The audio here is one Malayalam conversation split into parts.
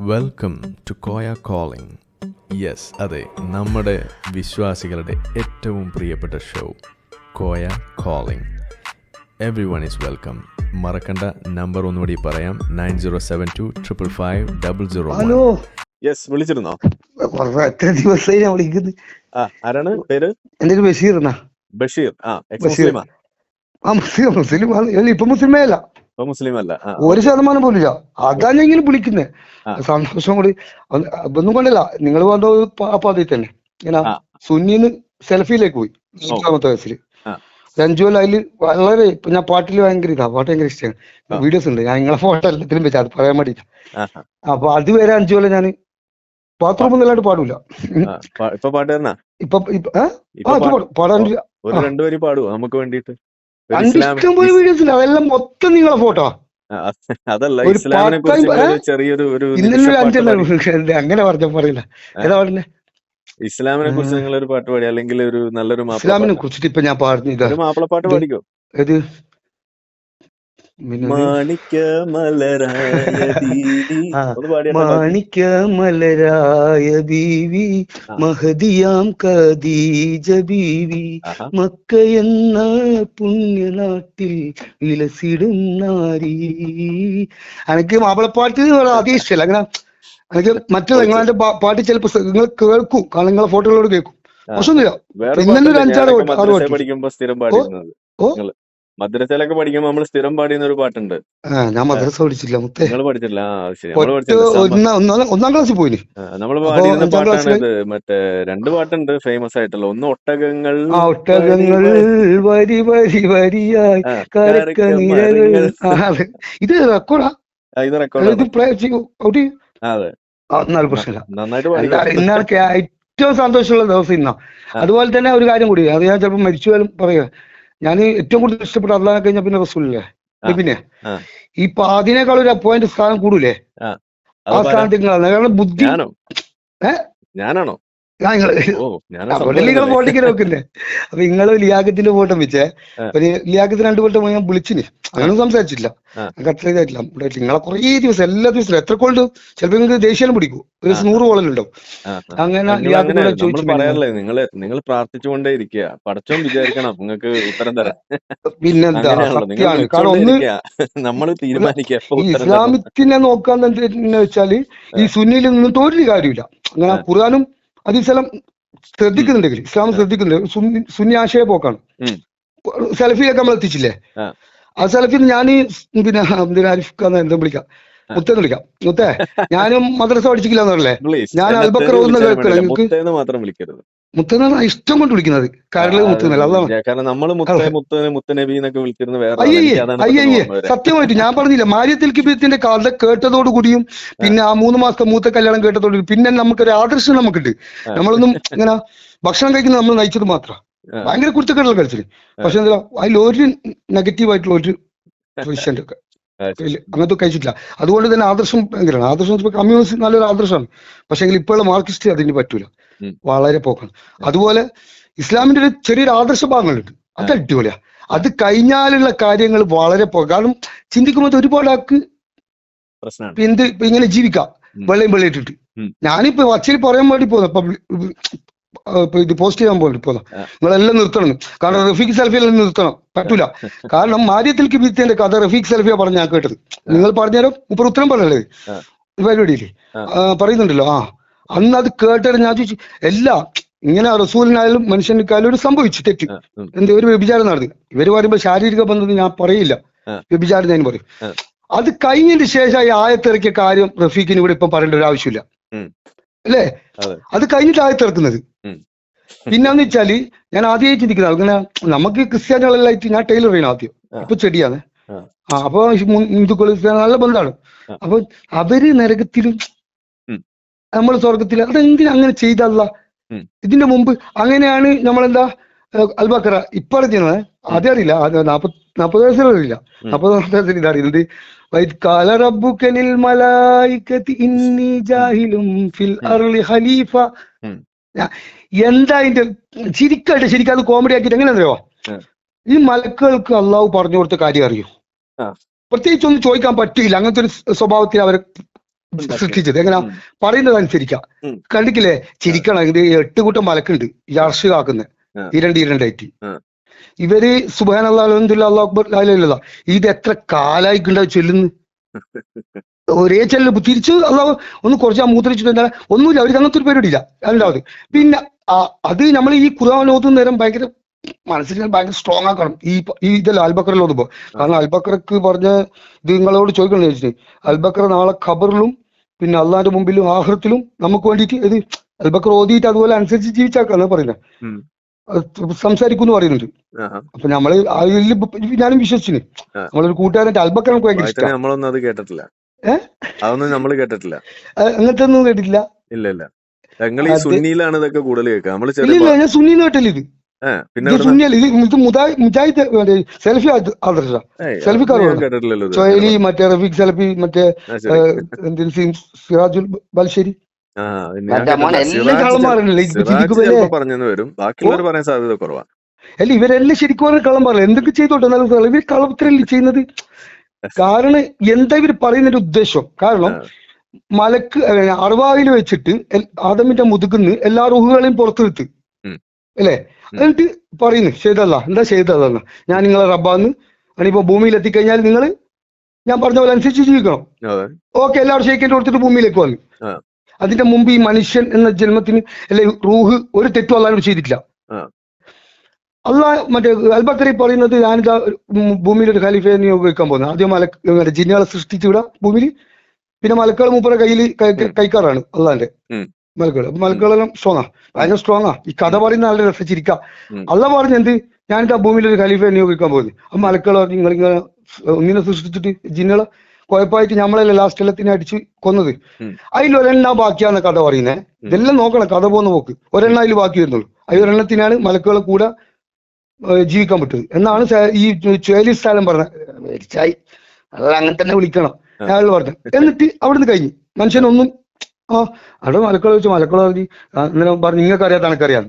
Welcome to Koya calling yes അതെ നമ്മുടെ വിശ്വാസികളുടെ ഏറ്റവും പ്രിയപ്പെട്ട show Koya calling everyone is welcome മറക്കണ്ട നമ്പർ ഒന്നുകൂടി പറയാം nine zero seven two triple five double zero hello. Yes വിളിച്ചിരുന്നോ? എത്ര ദിവസമായി ഞാൻ വിളിക്കുന്നത്? ആ ആരാണ്? പേര്? എന്റെ ബഷീർ എന്നാ. ബഷീർ ആ എക്സ് ബഷീർ. ആ മുസ്ലിം മുസ്ലിം. ആണ്. അല്ല, ഇപ്പൊ മുസ്ലിമേ അല്ല മുസ്ലിം അല്ല. ഒരു ശതമാനം പോലും ഇല്ല. അതാ ഞാൻ ഇങ്ങനെ വിളിക്കുന്നത് സന്തോഷം കൂടി. ഒന്നും കൊണ്ടല്ല. നിങ്ങൾ വന്ന പാതി തന്നെ. ഇങ്ങനെ. സുന്നിന്ന് സെൽഫിയിലേക്ക് പോയി. അഞ്ചാമത്തെ വയസ്സിൽ രഞ്ജു അതിൽ വളരെ ഇപ്പൊ ഞാൻ പാട്ടിൽ ഭയങ്കര ഇതാ. പാട്ട് ഭയങ്കര ഇഷ്ടമാണ് വീഡിയോസ് ഉണ്ട്. ഞാൻ നിങ്ങളെ ഫോട്ടോ എല്ലാത്തിലും വെച്ചാൽ അത് പറയാൻ വേണ്ടിട്ട്. അപ്പൊ അതുവരെ അഞ്ചു കൊല്ലം ഞാൻ ബാത്റൂം നല്ലതായിട്ട് പാടൂല. ഇപ്പൊ പാട്ട് തരണ ഇപ്പൊ. പാടാൻ നമുക്ക് വേണ്ടിയിട്ട്. പോലെ വീഡിയോസ് അതെല്ലാം മൊത്തം നിങ്ങളെ ഫോട്ടോ അതല്ല ഇസ്ലാമിനെ കുറിച്ച്? ചെറിയൊരു ഒരു പാട്ട് അങ്ങനെ പറഞ്ഞ പറയില്ല. ഏതാ പാടുന്നെ ഇസ്ലാമിനെ കുറിച്ച് നിങ്ങൾ ഒരു പാട്ട് പാടി അല്ലെങ്കിൽ ഒരു നല്ലൊരു മാപ്പിള ഇസ്ലാമിനെ പാട്ട്. കുറിച്ചിട്ട് ഇപ്പൊ ഞാൻ പാടുന്ന മാപ്പിളപ്പാട്ട് ഇത് പാടിക്കോ? മാണിക്യ മലരായ മാണിക്യ ബീവി മഹദിയാം ഖദീജ ബീവി. മക്ക എന്ന പുണ്യനാട്ടിൽ വിലസിടും നാരി. എനിക്ക് മാപ്പിളപ്പാട്ട് അതേ ഇഷ്ടമല്ല അങ്ങനെ എനിക്ക് മറ്റേ നിങ്ങളെ പാട്ട് ചിലപ്പോ നിങ്ങൾ കേൾക്കും. കാരണം നിങ്ങളെ ഫോട്ടോകളോട് കേൾക്കും. പ്രശ്നമില്ല വേറെ ഇന്നലെ ഒരു? അഞ്ചാറ്. പഠിക്കുമ്പോ സ്ഥിരം പാടിയിരുന്നത്. ഓ? മദ്രസയിലൊക്കെ പഠിക്കുമ്പോ നമ്മൾ സ്ഥിരം പാടിയുന്ന ഒരു പാട്ടുണ്ട്. ഞാൻ മദ്രസ പഠിച്ചില്ല മുത്തേ. നിങ്ങൾ സമ- ഒന്നാം ക്ലാസ്സിൽ പോയിന്. നമ്മൾ പാടിയിരുന്ന അഞ്ചാം പാട്ടാണ് ഇത്. മറ്റേ രണ്ട് പാട്ടുണ്ട് ഫേമസ് ആയിട്ടുള്ള. ഒന്ന് ഒട്ടകങ്ങൾ ഒട്ടകങ്ങൾ വരി വരി. വരിയായി. ഇത് റെക്കോർഡാ? ഇത് ഇത് പ്ലേ ചെയ്യൂ. അതെ. ആ, എന്നാലും പ്രശ്നമില്ല. കേ- ഏറ്റവും സന്തോഷമുള്ള ദിവസം ഇന്നാ. അതുപോലെ തന്നെ ഒരു കാര്യം കൂടി. അത് ഞാൻ ചിലപ്പോൾ മരിച്ചു പോലും പറയുക. ഞാൻ ഏറ്റവും കൂടുതൽ ഇഷ്ടപ്പെട്ട അള്ളാഹ് കഴിഞ്ഞാൽ പിന്നെ റസൂലല്ലേ? പിന്നെ ഇപ്പൊ അതിനേക്കാൾ ഒരു പോയിന്റ് സ്ഥാനം കൂടൂലേ? ആ. സ്ഥാനത്തേക്ക് കാരണം ബുദ്ധി? ഞാനാണോ? അവിടെ നിങ്ങൾ ഫോട്ടോക്ക് നോക്കുന്നേ അപ്പൊ നിങ്ങൾ ലിയാഖത്തിന്റെ ഫോട്ടോ വെച്ചേ. ഒരു ലിയാഖത്തിന് രണ്ടു ഫോട്ടോ ഞാൻ വിളിച്ചിന്. അങ്ങനെ സംസാരിച്ചില്ല. എനിക്ക് അത്ര ഇതായിട്ടില്ല നിങ്ങളെ കുറേ ദിവസം എല്ലാ ദിവസവും എത്ര കോൾഡ് ചിലപ്പോ നിങ്ങൾക്ക് ദേഷ്യം പിടിക്കും. ഒരു ദിവസം. നൂറ് കോളുണ്ടാവും അങ്ങനെ ലിയാഖിനോട് ചോദിച്ചു നിങ്ങൾ നിങ്ങൾ പ്രാർത്ഥിച്ചുകൊണ്ടേ ഇരിക്കുക. പടച്ചോൻ വിചാരിക്കണം നിങ്ങൾക്ക് ഉത്തരം തരാം പിന്നെന്താ? സത്യമാണ് കാരണം ഒന്ന് നമ്മൾ തീരുമാനിക്കുക ഇസ്ലാമിത്തിനെ നോക്കാന്ന് വെച്ചാൽ ഈ സുന്നിയിൽ നിന്നിട്ട് ഒരു കാര്യമില്ല. അങ്ങനെ ആ. ഖുർആാനും ഇസ്ലാം ശ്രദ്ധിക്കുന്നുണ്ടെങ്കിൽ ഇസ്ലാം ശ്രദ്ധിക്കുന്നുണ്ട്. സുന്നി സുന്നി ആശയ പോക്കാണ് സെൽഫിയിലൊക്കെ സെൽഫിയൊക്കെ നമ്മൾ എത്തിച്ചില്ലേ ആ. സെൽഫിൽ ഞാൻ പിന്നെ ആരിഫ് ഖാൻ എന്താ വിളിക്കാം. മുത്തെന്ന് വിളിക്കാം. മുത്തേ ഞാനും മദ്രസ പഠിച്ചിട്ടില്ല എന്നല്ലേ Please, ഞാൻ അൽബക്രോന്ന് അൽബക്കർ. നിങ്ങൾക്ക് മാത്രം വിളിക്കരുത്. മുത്തനാണ് ഇഷ്ടം കൊണ്ട് വിളിക്കുന്നത്. കരൾ മുത്തനല്ല അതാണ്. കാരണം നമ്മൾ മുത്ത മുത്ത് മുത്ത് നബി എന്നൊക്കെ വിളിച്ചിരുന്ന വേറെ. അയ്യേ. സത്യമായിട്ട് ഞാൻ പറഞ്ഞില്ല. മാര്യത്തിൽ കിബിയത്തിന്റെ കഥ കേട്ടതോടുകൂടിയും പിന്നെ ആ മൂന്ന് മാസത്തെ മൂത്ത കല്യാണം കേട്ടതോട് പിന്നെ നമുക്ക് ഒരു ആദർശം നമുക്കുണ്ട്. നമ്മളൊന്നും ഇങ്ങനെ ഭക്ഷണം കഴിക്കുന്നത് നമ്മൾ നയിച്ചത് മാത്രം. ഭയങ്കര കുറ്റക്കെട്ടുള്ള കഴിച്ചത് പക്ഷെ എന്താ അതിൽ ഒരു നെഗറ്റീവ് ആയിട്ടുള്ള ഒരു വിഷയം ഒക്കെ അങ്ങനത്തെ കഴിച്ചിട്ടില്ല. അതുകൊണ്ട് തന്നെ ആദർശം ഭയങ്കരമാണ്. ആദർശം ഇപ്പൊ കമ്മ്യൂണിസ്റ്റ് നല്ലൊരു ആദർശമാണ്. പക്ഷെ ഇപ്പോഴുള്ള മാർക്സിസ്റ്റ് അതിന് പറ്റൂല. വളരെ പോക്കാണ്. അതുപോലെ ഇസ്ലാമിന്റെ ഒരു ചെറിയൊരു ആദർശ ഭാഗങ്ങളുണ്ട് അത് അടിപൊളിയാ. അത് കഴിഞ്ഞാലുള്ള കാര്യങ്ങൾ വളരെ പോകും. കാരണം ചിന്തിക്കുമ്പോൾ ഒരുപാട് ആൾക്ക് എന്ത് ഇങ്ങനെ ജീവിക്കാം. വെള്ളയും വെള്ളയിട്ടിട്ട്. ഞാനിപ്പോ വച്ചിൽ പറയാൻ വേണ്ടി ഇപ്പൊ ഇത് പോസ്റ്റ് ചെയ്യാൻ പോലും ഇപ്പോൾ നിങ്ങളെല്ലാം നിർത്തണം. കാരണം റഫീഖ് സെൽഫിയെല്ലാം നിർത്തണം. പറ്റൂല. കാരണം മാര്യത്തിൽ കിബിത്തിന്റെ കഥ റഫീഖ് സെൽഫിയാ പറഞ്ഞ ഞാൻ കേട്ടത്. നിങ്ങൾ പറഞ്ഞാലും? മുപ്പർ ഉത്തരം പറഞ്ഞല്ലേ പരിപാടിയിൽ പറയുന്നുണ്ടല്ലോ. ആ. അന്ന് അത് കേട്ടിട്ട് ഞാൻ ചോദിച്ചു എല്ലാ ഇങ്ങനെ റസൂലിനായാലും മനുഷ്യനിക്കായാലും ഒരു സംഭവിച്ചു തെറ്റ്. എന്ത് ഒരു വ്യഭിചാരം നടന്നു ഇവർ പറയുമ്പോൾ ശാരീരിക ബന്ധം ഞാൻ പറയില്ല. വ്യഭിചാരം ഞാൻ പറയും. അത് കഴിഞ്ഞതിന് ശേഷം ഈ ആയത്തിറക്കിയ കാര്യം റഫീഖിന് ഇവിടെ ഇപ്പം പറയേണ്ട ഒരു ആവശ്യമില്ല. അല്ലേ അതെ. കഴിഞ്ഞിട്ട് താഴെ തിറക്കുന്നത് പിന്നെന്ന് വെച്ചാൽ ഞാൻ ആദ്യമായി ചിന്തിക്കുന്നത് അങ്ങനെ നമുക്ക് ക്രിസ്ത്യാനികളെല്ലാം ഞാൻ ടൈലർ ചെയ്യണം ആദ്യം. ഇപ്പൊ ചെടിയാണ് ആ. അപ്പൊ ഹിന്ദുക്കൾ നല്ല ബന്ധമാണ്. അപ്പൊ അവർ നരകത്തിലും നമ്മൾ സ്വർഗത്തിലും അതെന്തിനാ അങ്ങനെ ചെയ്തല്ല. ഇതിന്റെ മുമ്പ് അങ്ങനെയാണ് നമ്മളെന്താ അൽബക്കറ ഇപ്പൊ അറിഞ്ഞത് ആദ്യം അറിയില്ല. ആദ്യം നാപ്പത് നാപ്പത് വയസ്സിലറിയില്ല. നാപ്പത് വയസ്സിൽ ഇതറിയുന്നത് ഖലീഫ. എന്താ അതിന്റെ ശരിക്കായിട്ട് ശരിക്കും അത് കോമഡി ആക്കിയിട്ട് എങ്ങനെ അറിയോ ഈ മലക്കുകൾക്ക് അള്ളാഹു പറഞ്ഞു കൊടുത്ത കാര്യം അറിയൂ. പ്രത്യേകിച്ച് ഒന്നും ചോദിക്കാൻ പറ്റില്ല. അങ്ങനത്തെ ഒരു സ്വഭാവത്തിൽ അവരെ. സൃഷ്ടിച്ചത്. എങ്ങനെ? പറയുന്നത് അനുസരിക്കാം കണ്ടിട്ടില്ലേ? ചിരിക്കണ ഇത് എട്ട് കൂട്ടം മലക്കുണ്ട്. ഈ അർഷ് ഇരണ്ട് ഇരണ്ടായിട്ട് ആ. ഇവർ സുബാൻ അള്ളാഹ് അലഹദില്ല അള്ളാഹ് അക്ബർ ലാലില്ല ഇത് എത്ര കാലായി കാലായിക്കുണ്ടാവും ചൊല്ലുന്നു ഒരേ ചെല്ലു തിരിച്ച് അള്ളാഹ് ഒന്ന് കുറച്ച് ആ മൂത്രിച്ചിട്ട് എന്താ ഒന്നുമില്ല അവർക്ക് അങ്ങനത്തെ ഒരു പരിപാടിയില്ല രണ്ടാമത് പിന്നെ അത് നമ്മൾ ഈ ഖുർആൻ ഓതുന്ന നേരം ഭയങ്കര മനസ്സിൽ ഭയങ്കര സ്ട്രോങ് ആക്കണം. ഈ ഈ ഇതല്ല അൽബക്കറിൽ ഓതുമ്പോ കാരണം അൽബക്കറക്ക് പറഞ്ഞ ഇത് നിങ്ങളോട് ചോദിക്കണം ചോദിച്ചിട്ട് അൽബക്കർ നാളെ ഖബറിലും പിന്നെ അള്ളാന്റെ മുമ്പിലും ആഹൃത്തിലും നമുക്ക് വേണ്ടിയിട്ട് ഇത് അൽബക്കർ ഓതിയിട്ട് അതുപോലെ അനുസരിച്ച് ജീവിച്ചാക്കാന്ന് പറയുന്നത്. സംസാരിക്കും എന്ന് പറയുന്നുണ്ട്. അപ്പൊ നമ്മൾ അതിൽ ഞാനും വിശ്വസിച്ചിന്. നമ്മളൊരു കൂട്ടുകാരൻ അൽബക്കർ നമുക്ക് ഭയങ്കര ഇഷ്ടം. നമ്മളൊന്നും അത് കേട്ടിട്ടില്ല. അതൊന്നും നമ്മൾ കേട്ടിട്ടില്ല. അങ്ങനത്തെ ഒന്നും കേട്ടിട്ടില്ല. ഇല്ല ഇല്ല. ഞങ്ങൾ ഈ സുന്നിയിലാണ് ഇതൊക്കെ കൂടുതൽ കേൾക്കുക. നമ്മൾ ചെറിയ ഞാൻ സുന്നിന്ന് കേട്ടില്ല ഇത്. പിന്നെ? സുന്നിയല്ല ഇത് ഇത് മുജാഹിദ് സെൽഫി ആദർശ. ഏയ്, സെൽഫി അതൊന്നും ഞാൻ കാർഡ് കേട്ടിട്ടില്ലല്ലോ ഇത്. മറ്റേ റഫീഖ് സെൽഫി മറ്റേ സിറാജുൽ ബൽശ്ശേരി പറഞ്ഞെന്ന് വരും. ബാക്കിയുള്ളവർ പറയാൻ സാധ്യത കുറവാണ്. അല്ല ഇവരെല്ലാം ശരിക്കും പറഞ്ഞ കള്ളം പറയില്ല എന്തൊക്കെ ചെയ്തോട്ടെ? എന്നാലും ഇവർ കള്ളത്തിലല്ലേ ചെയ്യുന്നത്? കാരണം എന്താ ഇവർ പറയുന്നതിന്റെ ഉദ്ദേശം? കാരണം മലക്ക് അറുവായിൽ വെച്ചിട്ട് ആദമിന്റെ മുതുകുന്ന് എല്ലാ റുഹുകളെയും പുറത്തെടുത്ത്. അല്ലേ. എന്നിട്ട് പറയുന്നു ചെയ്തല്ല എന്താ ചെയ്തല്ല ഞാൻ നിങ്ങളെ റബ്ബാന്ന്. അനിപ്പോ ഭൂമിയിൽ എത്തിക്കഴിഞ്ഞാൽ നിങ്ങൾ ഞാൻ പറഞ്ഞ പോലെ അനുസരിച്ച് ജീവിക്കണം. ഓക്കെ എല്ലാവരും ഷെയ്ക്കിന്റെ കൊടുത്തിട്ട് ഭൂമിയിലേക്ക് വന്നു. അതിന്റെ മുമ്പ് ഈ മനുഷ്യൻ എന്ന ജന്മത്തിന് അല്ലെ റൂഹ് ഒരു തെറ്റും അല്ലാണ്ട് ചെയ്തിട്ടില്ല. അള്ളാ അള്ളാഹ് മറ്റേ അൽബക്കറി പറയുന്നത് ഞാനിതാ ഭൂമിയിൽ ഒരു ഖലീഫയെ നിയോഗിക്കാൻ പോകുന്നത്. ആദ്യം മല ജിന്നുകളെ സൃഷ്ടിച്ചു വിടാം ഭൂമിയിൽ. പിന്നെ മലക്കാൾ മൂപ്പരെ കയ്യിൽ. കൈക്കാറാണ് അള്ളാന്റെ മലക്കാൾ മലക്കുകൾ. അപ്പൊ മലക്കുകളെല്ലാം സ്ട്രോങ്ങാ ഭയങ്കര സ്ട്രോങ്ങാ ഈ കഥ പറയുന്ന നല്ല രസിച്ചിരിക്ക. അള്ള പറഞ്ഞ എന്ത്? ഞാനിതാ ഭൂമിയിൽ ഒരു ഖലീഫയെ നിയോഗിക്കാൻ പോകുന്നത്. അപ്പൊ മലക്കുകൾ പറഞ്ഞു നിങ്ങളിങ്ങനെ ഒന്നിനെ സൃഷ്ടിച്ചിട്ട് ജിന്നുകളെ കുഴപ്പമായിട്ട് നമ്മളല്ലേ ലാസ്റ്റ് എല്ലാത്തിനെ അടിച്ച് കൊന്നത്. അതിൽ ഒരെണ്ണ ബാക്കിയാണ് കഥ പറയുന്നത് ഇതെല്ലാം നോക്കണം കഥ പോകുന്ന പോക്ക്. ഒരെണ്ണ അതിൽ ബാക്കി വരുന്നുള്ളൂ. അതിൽ ഒരെണ്ണത്തിനാണ് മലക്കുകളെ കൂടെ ജീവിക്കാൻ പറ്റുന്നത്. എന്നാണ് ഈ ചുഴലി സ്ഥലം പറഞ്ഞത് അത് അങ്ങനെ തന്നെ വിളിക്കണം. അയാൾ പറഞ്ഞു. എന്നിട്ട് അവിടുന്ന് കഴിഞ്ഞു. മനുഷ്യനൊന്നും ആ അവിടെ മലക്കുള വെച്ച് മലക്കുള പറഞ്ഞു അന്നേരം പറഞ്ഞു നിങ്ങൾക്ക് അറിയാത്ത എനിക്കറിയാം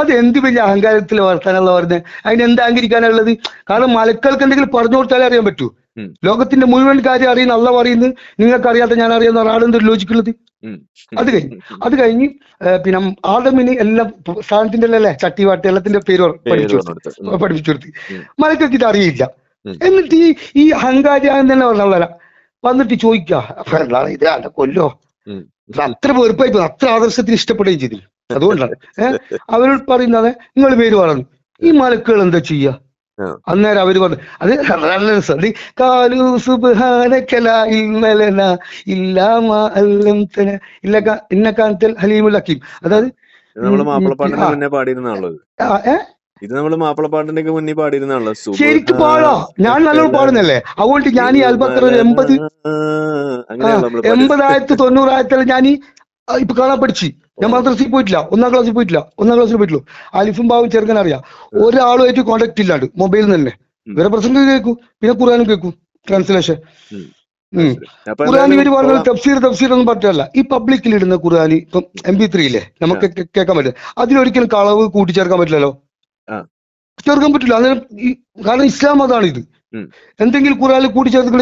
അത് എന്ത് വലിയ അഹങ്കാരത്തിൽ വർത്താനുള്ള പറഞ്ഞത് അതിന് എന്താ അഹങ്കരിക്കാനുള്ളത് കാരണം മലക്കൾക്ക് എന്തെങ്കിലും പറഞ്ഞു കൊടുത്താലേ അറിയാൻ പറ്റൂ. ലോകത്തിന്റെ മുഴുവൻ കാര്യം അറിയുന്ന അള്ളം പറയുന്നത് നിങ്ങൾക്ക് അറിയാത്ത ഞാൻ അറിയാവുന്ന ഒരാളെന്തൊരു ലോജിക്കുള്ളത്. അത് കഴിഞ്ഞ് അത് കഴിഞ്ഞ് പിന്നെ ആദമിന് എല്ലാം സാധനത്തിന്റെ അല്ലേ? ചട്ടിവാട്ട് എല്ലാത്തിന്റെ പേര് പഠിപ്പിച്ചു. പഠിപ്പിച്ചു കൊടുത്തു. മലക്കൊക്കെ ഇത് അറിയില്ല. എന്നിട്ട് ഈ ഈ അഹങ്കാരിയാൻ തന്നെ പറഞ്ഞ വന്നിട്ട് ചോദിക്കുക ഇത്? അല്ല കൊല്ലോ. അത്ര വെറുപ്പായി പോയി, അത്ര ആദർശത്തിന് ഇഷ്ടപ്പെടുകയും ചെയ്തില്ല. അതുകൊണ്ടാണ്. ഏഹ് അവരോട് പറയുന്നത് നിങ്ങൾ പേര് പറഞ്ഞു ഈ മലക്കുകൾ എന്താ ചെയ്യാ. അന്നേരം അവർ പറഞ്ഞു അത് നല്ല രസം. കാലു സുബ്ഹാനക ലാ ഇൽമ ലനാ ഇല്ലാ മാ അല്ലംതന. ഇല്ലക ഇന്നക അൻതൽ ഹലീമുൽ ഹക്കീം. അതായത് മാപ്പിളപ്പാട്ടിന്റെ ആ. മുന്നേ പാടിയിരുന്നാണല്ലോ ഇത്. നമ്മൾ മാപ്പിളപ്പാട്ടിന്റെ ഒക്കെ മുന്നേ പാടിയിരുന്നാണല്ലോ ശരിക്കും പാടാ. ഞാൻ നല്ലോണം പാടുന്നല്ലേ? അതുകൊണ്ട് ഞാൻ ഈ അൽബക്കർ ഒരു എൺപത്. എൺപതായിരത്തി തൊണ്ണൂറായിരത്തിൽ ഞാൻ ഈ ഇപ്പൊ കാണാൻ പഠിച്ചു. ഞാൻ മദ്രസയിൽ പോയിട്ടില്ല. ഒന്നാം ക്ലാസ്സിൽ പോയിട്ടില്ല. ഒന്നാം ക്ലാസ്സിൽ പോയിട്ടുള്ളൂ. അലിഫും ബാവും ചെറുക്കൻ അറിയാം. ഒരാളുമായിട്ട് കോണ്ടാക്ട് ഇല്ലാണ്ട്. മൊബൈലിൽ തന്നെ വേറെ പ്രസംഗം കേൾക്കും. പിന്നെ ഖുറാനും കേൾക്കും. ട്രാൻസ്ലേഷൻ ഖുർആൻ ഇവർ പറഞ്ഞത് തഫ്സീർ തഫ്സീർ ഒന്നും പറ്റില്ല ഈ പബ്ലിക്കിൽ ഇടുന്ന ഖുർആൻ ഇപ്പം എം പി ത്രീ ഇല്ലേ? നമുക്ക് കേൾക്കാൻ പറ്റില്ല. അതിലൊരിക്കലും കളവ് കൂട്ടിച്ചേർക്കാൻ പറ്റില്ലല്ലോ? ചേർക്കാൻ പറ്റില്ല. അന്നേരം കാരണം ഇസ്ലാം അതാണ് ഇത് എന്തെങ്കിലും ഖുർആനിൽ കൂട്ടിച്ചേർത്ത്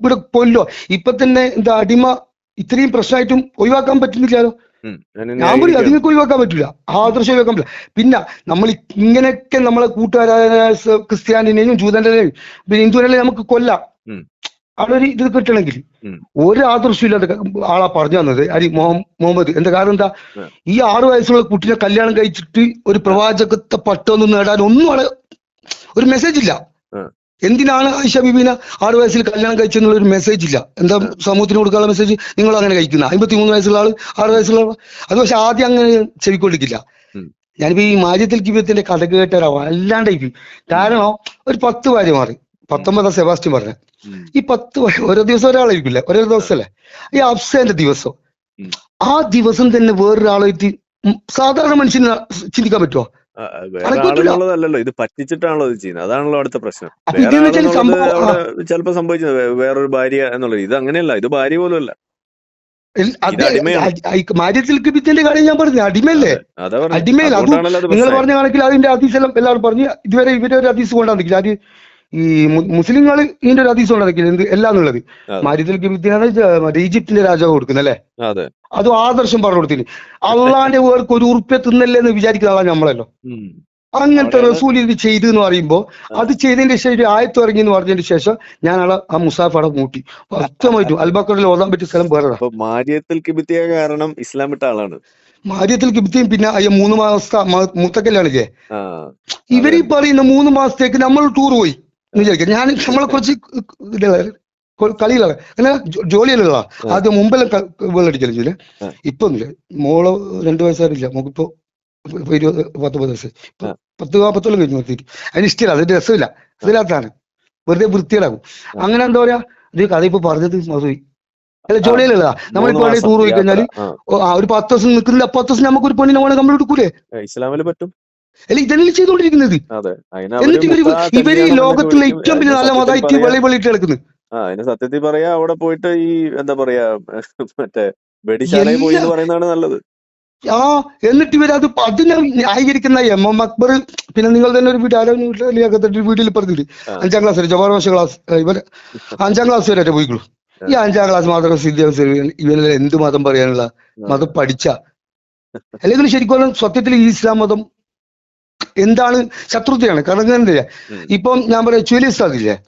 ഇവിടെ കൊല്ലോ ഇപ്പൊ തന്നെ എന്താ അടിമ ഇത്രയും പ്രശ്നമായിട്ടും ഒഴിവാക്കാൻ പറ്റുന്നില്ലല്ലോ. ഞാൻ പറയും അതിനൊക്കെ അതിങ്ങൾക്ക് ഒഴിവാക്കാൻ പറ്റില്ല ആദർശം ഒഴിവാക്കാൻ പറ്റില്ല പിന്നെ നമ്മൾ ഇങ്ങനെയൊക്കെ നമ്മളെ കൂട്ടുകാരായ ക്രിസ്ത്യാനിനെയും ജൂതന്റെയും പിന്നെ ഹിന്ദുവിനെയും നമുക്ക് കൊല്ലാം. അവിടെ ഒരു ഇത് കിട്ടണമെങ്കിൽ ഒരു ആദർശം ഇല്ലാത്ത ആളാ പറഞ്ഞു തന്നത് അരി മുഹം- മുഹമ്മദ്. എന്താ കാരണം എന്താ? ഈ ആറു വയസ്സുള്ള കുട്ടിനെ കല്യാണം കഴിച്ചിട്ട് ഒരു പ്രവാചകത്തെ പട്ടൊന്നും നേടാൻ ഒന്നും അവിടെ ഒരു മെസ്സേജ് ഇല്ല. എന്തിനാണ് ആയിഷ ബിബിന ആറ് വയസ്സിൽ കല്യാണം കഴിച്ചെന്നുള്ള ഒരു മെസ്സേജ് ഇല്ല. എന്താ സമൂഹത്തിന് കൊടുക്കാനുള്ള മെസ്സേജ് നിങ്ങൾ അങ്ങനെ കഴിക്കുന്ന. അമ്പത്തി മൂന്ന് വയസ്സുള്ള ആൾ ആറ് വയസ്സുള്ള അത് പക്ഷെ ആദ്യം അങ്ങനെ ചെവിക്കൊണ്ടിരിക്കില്ല ഉം. ഞാനിപ്പോ ഈ മാര്യത്തിൽ കിബിയത്തിന്റെ കഥ കേട്ടരാ വല്ലാണ്ടായി പോയി. കാരണം ഒരു പത്ത് ഭാര്യ മാറി. പത്തൊമ്പതാം സെബാസ്റ്റ്യൻ പറഞ്ഞ. ഈ പത്ത് ഓരോ ദിവസം ഒരാളായിരിക്കില്ല? ഓരോ ദിവസമല്ലേ ഈ അഫ്സേന്റെ ദിവസം. ആ ദിവസം തന്നെ വേറൊരാളായിട്ട് സാധാരണ മനുഷ്യന് ചിന്തിക്കാൻ പറ്റുമോ വേറെ ഇത് പറ്റിച്ചിട്ടാണല്ലോ ഇത് ചെയ്യുന്നത്. അതാണല്ലോ അടുത്ത പ്രശ്നം. വേറെ ചിലപ്പോ സംഭവിച്ചത് വേറൊരു ഭാര്യ എന്നുള്ളത് ഇത് അങ്ങനെയല്ല. ഇത് ഭാര്യ പോലും അല്ല അടിമയല്ലേ കാര്യം ഞാൻ പറഞ്ഞു അടിമല്ലേ. അടിമയിൽ അതും നിങ്ങൾ പറഞ്ഞ കണക്കിൽ അതിന്റെ അതീസ് എല്ലാം എല്ലാവരും പറഞ്ഞു. ഇതുവരെ ഇവരെ ഒരു അതീസ് കൊണ്ടാന്നില്ല അത് ഈ മുസ്ലിങ്ങൾ ഇതിന്റെ ഒരു അതീസം ഉണ്ടാക്കില്ല എന്ത് എല്ലാം എന്നുള്ളത് അതെ. മാരിത്തിൽ കിബിത്തിനാണ് മറ്റേ ഈജിപ്തിന്റെ രാജാവ് കൊടുക്കുന്നത് അല്ലേ? അതെ. ആദർശം പറഞ്ഞു കൊടുത്തിന്. അള്ളാന്റെ പേർക്ക് ഒരു ഉറുപ്പ്യ തിന്നല്ലേ എന്ന് വിചാരിക്കുന്ന ആളാണ് നമ്മളല്ലോ അങ്ങനത്തെ റസൂൽ ഇത് ചെയ്തു എന്ന് പറയുമ്പോ അത് ചെയ്തതിന്റെ ശേഷം ഒരു ആയത്ത് ഇറങ്ങി എന്ന് പറഞ്ഞതിന് ശേഷം ഞാൻ ആളെ ആ മുസാഫ് അവിടെ മൂട്ടി വ്യക്തമായിട്ടും അൽബക്കറിൽ ഓതാൻ പറ്റിയ സ്ഥലം വേറെ അപ്പൊ മാര്യത്തിൽ കിബിത്തിയ കാരണം ഇസ്ലാം വിട്ട ആളാണ്. മാര്യത്തിൽ കിബിത്തിയും പിന്നെ അയ്യ മൂന്ന് മാസത്തെ മുത്തക്കല്ലാണ് ആ ഇവർ പറയുന്ന മൂന്ന് മാസത്തേക്ക് നമ്മൾ ടൂർ പോയി. വിചാരിക്കാം ഞാൻ നമ്മളെ കുറച്ച് കളികളാണ് അങ്ങനെ ജോലിയിലുള്ള ആദ്യം മുമ്പെല്ലാം വെള്ളടിക്കൽ ആ. ഇപ്പൊ ഒന്നുമില്ല മോൾ രണ്ടു വയസ്സായിട്ടില്ല നമുക്കിപ്പോ ഇപ്പൊ ഇരുപത് പത്തൊമ്പത് വയസ്സ്. പത്ത് പത്തോളം കഴിഞ്ഞു നിർത്തിയിട്ട്. അതിന് ഇഷ്ടമില്ല അതിന്റെ രസമില്ല. ഇതിനകത്താണ് വെറുതെ വൃത്തിയിലാകും അങ്ങനെ എന്താ പറയാ ഇത് കഥ ഇപ്പൊ പറഞ്ഞത് മധുയി അല്ല ജോലിയിലുള്ളതാ നമ്മളിപ്പോ ടൂർ പോയി കഴിഞ്ഞാൽ ആ. ഒരു പത്ത് ദിവസം നിൽക്കുന്നില്ല പത്ത് ദിവസം നമുക്ക് ഒരു പെണ്ണിനെ വേണമെങ്കിൽ നമ്മൾ എടുക്കൂലേ ഇസ്ലാമിൽ പറ്റും. അല്ല ഇതല്ലേ ചെയ്തുകൊണ്ടിരിക്കുന്നത് അതിന് എന്നിട്ട് ഇവർ ഇവർ ഈ ലോകത്തിലെ ഏറ്റവും വലിയ നല്ല മതായിട്ട് വെളി വെളിയിട്ട് കിടക്കുന്നത് ആ അതിന് സത്യത്തിൽ പറയാ അവിടെ പോയിട്ട് ഈ എന്താ പറയാ മറ്റേ വെടിശാലയിൽ പോയി എന്ന് പറയുന്നതാണ് നല്ലത്. ആ എന്നിട്ട് ഇവർ അത് അതിനെ ന്യായീകരിക്കുന്ന എം എം അക്ബർ പിന്നെ നിങ്ങൾ തന്നെ ഒരു വീട്ടിൽ ആരോ വീട്ടിൽ വീഡിയോയിൽ പറഞ്ഞിട്ട് അഞ്ചാം ക്ലാസ് വരെ ജവാഹർ വർഷ ക്ലാസ് ഇവർ അഞ്ചാം ക്ലാസ് വരെ അറ്റ പോയിക്കുള്ളൂ ഈ അഞ്ചാം ക്ലാസ് മാത്രം വിദ്യാഭ്യാസം ഇവരെല്ലാം എന്ത് മതം പറയാനുള്ള മതം പഠിച്ച? അല്ലെങ്കിൽ ശരിക്കും സത്യത്തിൽ ഈ ഇസ്ലാം മതം എന്താണ് ശത്രുതയാണ്? പറയാ ഇപ്പം ഞാൻ പറയാം ചുലിസ് അതില്ലേ?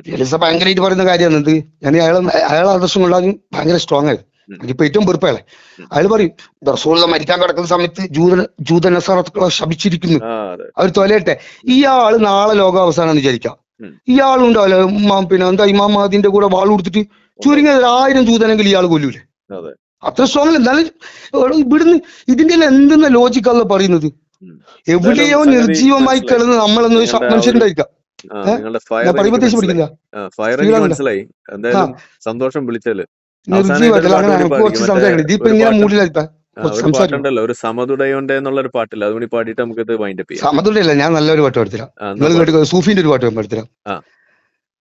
ചുലിസ ഭയങ്കരമായിട്ട് പറയുന്ന കാര്യമാണ് എന്ത് ഞാൻ അയാൾ അയാളെ ആദർശം കൊണ്ടാണ് ഭയങ്കര സ്ട്രോങ് ആയത്. എനിക്കിപ്പോ ഏറ്റവും വെറുപ്പയാളെ അയാൾ പറയും റസൂള്ള മരിക്കാൻ കിടക്കുന്ന സമയത്ത് ജൂത ജൂത നസാറത്തുക്കളെ ശപിച്ചിരിക്കുന്നു അവർ തൊലയട്ടെ. ഇയാൾ നാളെ ലോകാവസാനം വിചാരിക്കാം. ഉം. ഇയാളും ഉണ്ടാവില്ല ഉമ്മാ- പിന്നെ എന്താ ഇമാം മഹദിന്റെ കൂടെ വാൾ കൊടുത്തിട്ട് ചുരുങ്ങിയ ഒരു ആയിരം ജൂതനെങ്കിൽ ഇയാൾ കൊല്ലൂലേ? അതെ. അത്ര സ്ട്രോങ് എന്നാലും ഇവിടെ ഇവിടുന്ന് ഇതിന്റെ എന്തെന്ന ലോജിക്കല്ല പറയുന്നത്. എവിടെയോ നിർജീവമായി. കിടന്ന് നമ്മളൊന്നും മനുഷ്യരുണ്ടായിരിക്കാം മനസ്സിലായി. എന്തായാലും സന്തോഷം വിളിച്ചാൽ ഒരു പാട്ടുണ്ടല്ലോ. സമതുടയുണ്ട് എന്നുള്ള ഒരു പാട്ടില്ല. അതുകൂടി പാടിയിട്ട് നമുക്ക് ഇത് വൈൻഡ് അപ്പ് ചെയ്യാം ഞാൻ നല്ലൊരു പാട്ട് പഠിത്തരാം ആ, എന്നാ നിങ്ങൾ പാട്. കേട്ടോ സൂഫിന്റെ ഒരു പാട്ട് പഠിത്തരാം ആ.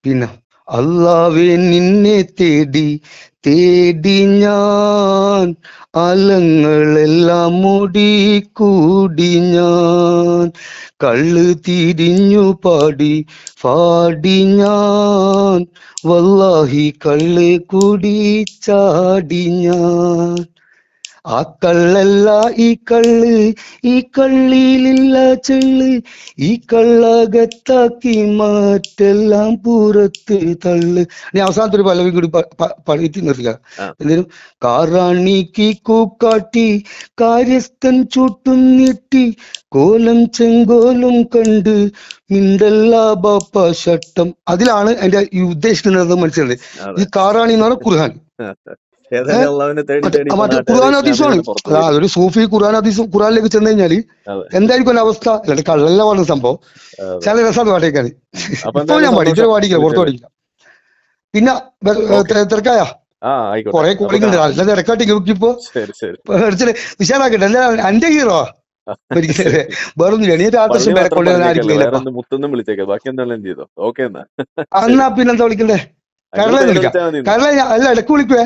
പിന്നെ അള്ളാവേ നിന്നെ തേടി തേടി ഞാൻ. അലങ്ങളെല്ലാം മുടി കൂടി ഞാൻ. കള്ള് തിരിഞ്ഞു പാടി പാടി ഞാൻ. വല്ലാഹി കള്ള് കുടി ചാടി ഞാൻ. ആ കള്ളല്ല ഈ കള്ള് ഈ കള്ളിയിലില്ല ചെള്ള്. ഈ കള്ളകത്താക്കി മാറ്റെല്ലാം പുറത്ത് തള്ള്. ഇനി അവസാനത്തെ ഒരു പല്ലവി കൂടി പ- നിർത്തില്ല. എന്തേലും കാറാണിക്ക് കൂക്കാട്ടി കാര്യസ്ഥൻ ചൂട്ടും നീട്ടി കോലം ചെങ്കോലും കണ്ട് മിണ്ടല്ല ബാപ്പ ഷട്ടം അതിലാണ് എന്റെ ഈ ഉദ്ദേശിക്കുന്നത് മനസ്സിലായത് ഈ കാറാണി എന്ന് പറഞ്ഞാൽ ഖുർഹാൻ ഖുർആൻ ഇസ്ലാമിൽ ഹദീസാണ്. നിന്ന് പുറത്തു അതാ പോയി. ഒരു സൂഫി ഖുർആൻ ഹദീസ് ഖുർആനിലേക്ക് ചെന്ന് കഴിഞ്ഞാൽ എന്തായിരിക്കും ഒരു അവസ്ഥ? അല്ലാണ്ട് കള്ളല്ല പറഞ്ഞ സംഭവം. ചില രസമാണ് പാട്ടേക്കാണ് ഇപ്പൊ ഞാൻ എന്തായാലും പാടി ഇത്ര സന്തോഷം. പാടിക്കില്ല പുറത്ത് പാടിക്കില്ല പിന്നെ തിരക്കായ? കൊറേ കോളിംഗ് ഉണ്ട്. നല്ല തിരക്കാട്ടി ശരി വിശാലാക്കട്ടെ എന്താ എന്റെ ഹീറോ എന്നാ. പിന്നെന്താ വിളിക്കണ്ടേ? കരളെ വിളിക്കാം. അല്ല ഇടയ്ക്ക് വിളിക്കുവേ?